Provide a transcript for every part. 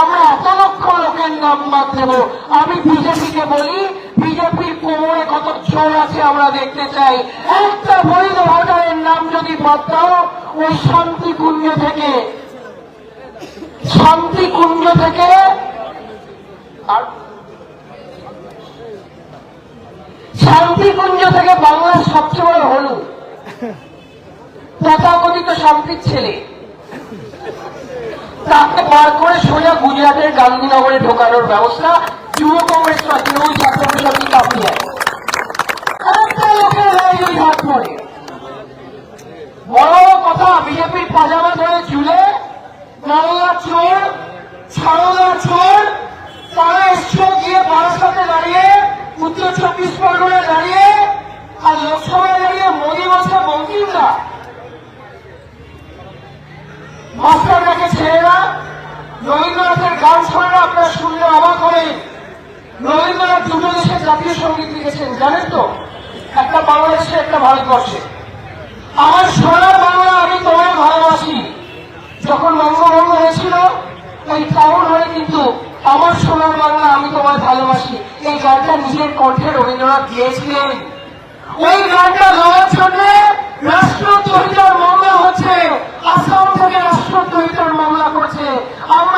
আমরা এত লক্ষ লোকের নাম বাদ দেব। আমি বিজেপিকে বলি, বিজেপির কোমরে কত জোর আছে আমরা দেখতে চাই। একটা বৈধ ভোটারের নাম যদি বাদ দাও, ওই শান্তিকুঞ্জ থেকে শান্তি কুঞ্জ থেকে, আর শান্তি কুঞ্জ থেকে বাংলার সবচেয়ে বড় হলুদ। তথাকথিত শান্তির ছেলে। তাকে বার করে সোজা গুজরাটের গান্ধীনগরে ঢোকানোর ব্যবস্থা যুব কংগ্রেস বা তৃণমূল ছাত্র বড় কথা, বিজেপির পাজামা ধরে চোর চোর তারা গিয়ে বারাসাতে দাঁড়িয়ে, উত্তর চব্বিশ পরগনায় দাঁড়িয়ে, আর লোকসভায় দাঁড়িয়ে মোদী বলছে বঙ্কিমরা মাস্টারটাকে না রবীন্দ্রনাথের গান শোনেন আপনারা শুনলে অবাক হবেন। রবীন্দ্রনাথ দুটো দেশের জাতীয় সংগীত লিখেছেন, জানেন তো? একটা বাংলাদেশে, একটা ভারতবর্ষে। আমার সোনার বাংলা আমি তোমায় ভালোবাসি। যখন বঙ্গভঙ্গ হয়েছিল, ওই টাউন হয়ে কিন্তু আমার সোনার বাংলা আমি তোমায় ভালোবাসি। এই গানটা নিজের কণ্ঠে রবীন্দ্রনাথ দিয়েছিলেন ওই গানটা গাওয়ার জন্য রাষ্ট্রদ্রোহিতার মামলা হচ্ছে আসাম থেকে রাষ্ট্রদ্রোহিতার মামলা করছে আমরা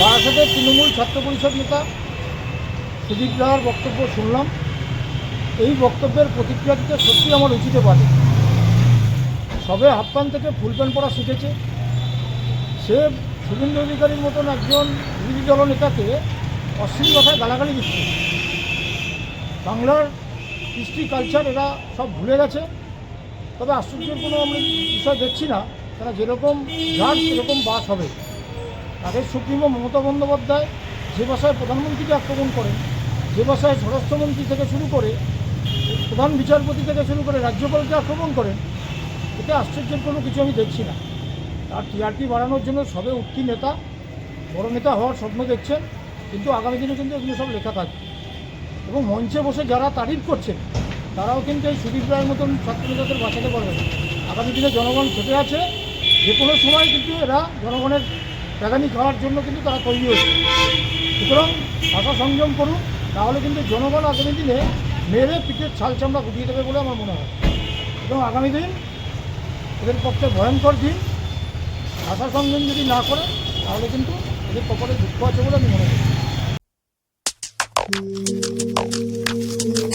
বারাসাতের তৃণমূল ছাত্র পরিষদ নেতা সুদীপ রাহার বক্তব্য শুনলাম। এই বক্তব্যের প্রতিক্রিয়া দিতে সত্যি আমার উচিতে পারে সবে হাফ থেকে ফুল প্যান্ট পরা শিখেছে। সে শুভেন্দু অধিকারীর মতন একজন বিরোধী দল নেতাকে অশ্লীল কথায় গালাগালি দিচ্ছে। বাংলার কৃষ্টি কালচার এরা সব ভুলে গেছে। তবে আশ্চর্যের কোনো আমি বিষয় দেখছি না। তারা যেরকম যার সেরকম বাস হবে। তাদের সুপ্রিমো মমতা বন্দ্যোপাধ্যায় যে ভাষায় প্রধানমন্ত্রীকে আক্রমণ করেন, যে ভাষায় স্বরাষ্ট্রমন্ত্রী থেকে শুরু করে প্রধান বিচারপতি থেকে শুরু করে রাজ্যপালকে আক্রমণ করেন, এতে আশ্চর্যের কোনো কিছু আমি দেখছি না। আর টিআরপি বাড়ানোর জন্য সবে উঠতি নেতা, বড় নেতা হওয়ার স্বপ্ন দেখছেন, কিন্তু আগামী দিনে কিন্তু এগুলো সব লেখা থাকবে। এবং মঞ্চে বসে যারা তারিফ করছেন, তারাও কিন্তু এই সুদীপ রায়ের মতন ছাত্রনেতাদের বাঁচাতে পারবে আগামী দিনে জনগণ খেতে আছে, যে কোনো সময় কিন্তু এরা জনগণের প্যাগানি খাওয়ার জন্য কিন্তু তারা তৈরি হচ্ছে সুতরাং ভাষা সংযম করুন, তাহলে কিন্তু জনগণ আগামী দিনে মেরে পিঠের ছাল চামড়া গুটিয়ে দেবে বলে আমার মনে হয়। এবং আগামী দিন এদের পক্ষে ভয়ঙ্কর দিন। ভাষা সংযম যদি না করে, তাহলে কিন্তু এদের কপালে দুঃখ আছে বলে আমি মনে করি।